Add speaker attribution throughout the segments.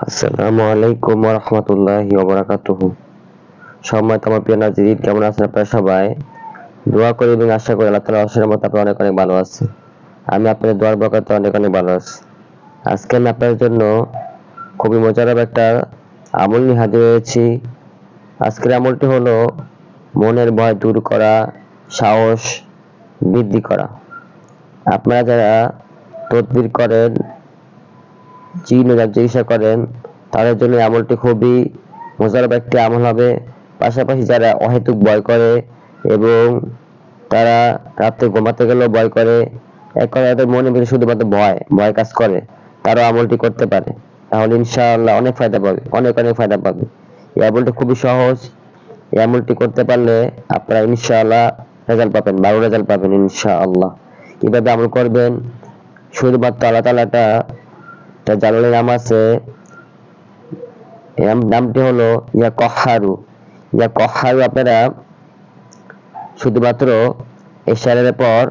Speaker 1: আসসালামু আলাইকুম রহমতুল্লাহি ওবরাকাতুহু সম্মানিত আমার প্রিয় নাজির কেমন আছেন আপনারা সবাই? দোয়া করি এবং আশা করি আল্লাহ তালা অসের মতো আপনারা অনেক অনেক ভালো আছে আমি আপনাদের দোয়ার বকাতে অনেক অনেক ভালো আছি। আজকে আমি আপনাদের জন্য খুবই মজাদার একটা আমল নিয়ে হাজির হয়েছি আজকের আমলটি হলো মনের ভয় দূর করা, সাহস বৃদ্ধি করা। আপনারা যারা তদবির করেন ও যার চিকিৎসা করেন, তাদের জন্য আমলটি খুবই মজার একটি আমল হবে। পাশাপাশি যারা অহেতুক ভয় করে এবং তারা রাত্রে ঘুমাতে গেলেও ভয় করে, এক কথা তাদের মনে ভিতরে শুধুমাত্র ভয় ভয় কাজ করে, তারাও আমলটি করতে পারে। তাহলে ইনশাআল্লাহ অনেক ফায়দা পাবে, অনেক অনেক ফায়দা পাবে। এই আমলটি খুবই সহজ। এই আমলটি করতে পারলে আপনারা ইনশাআল্লাহ রেজাল্ট পাবেন, ভালো রেজাল্ট পাবেন ইনশাআল্লাহ। কীভাবে আমল করবেন? শুধুমাত্র আল্লাহ তালাটা তার জালালের নাম আছে নামটি হলো ইয়া কহারু ইয়া কহারু আপনারা শুধুমাত্র এশারের পর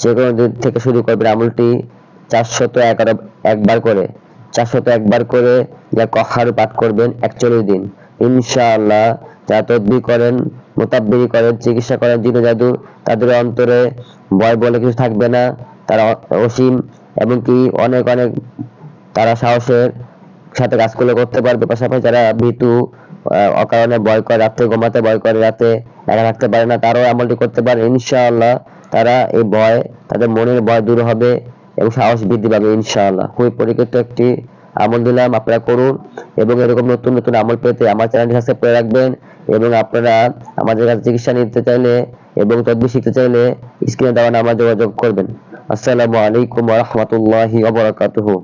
Speaker 1: যে কোনো দিন থেকে শুরু করবেন আমলটি চারশত এগারো একবার করে, চারশত একবার করে ইয়া কহারু পাঠ করবেন একচল্লিশ দিন। ইনশাআল্লাহ যারা তদবি করেন, মোতাব্বিরি করেন, চিকিৎসা করেন জিন জাদু, তাদের অন্তরে ভয় বলে কিছু থাকবে না। তারা অসীম এমনকি অনেক অনেক তারা সাহসের সাথে কাজগুলো করতে পারবে। পাশাপাশি যারা ভীতু অকারণে ভয় করে, রাত্রে ঘুমাতে ভয় করে, রাতে একা থাকতে পারে না, তারাও আমলটি করতে পারে। ইনশাআল্লাহ তারা এই ভয়, তাদের মনের ভয় দূর হবে এবং সাহস বৃদ্ধি পাবে ইনশাআল্লাহ। খুবই পরীক্ষিত একটি আমল দিলাম, আপনারা করুন এবং এরকম নতুন নতুন আমল পেতে আমার চ্যানেলটি সাবস্ক্রাইব করে রাখবেন এবং আপনারা আমাদের কাছে চিকিৎসা নিতে চাইলে এবং তদবির শিখতে চাইলে স্ক্রিনে দেওয়া নাম্বার যোগাযোগ করবেন। আসসালামু আলাইকুম ওয়া রাহমাতুল্লাহি ওয়া বারাকাতুহু।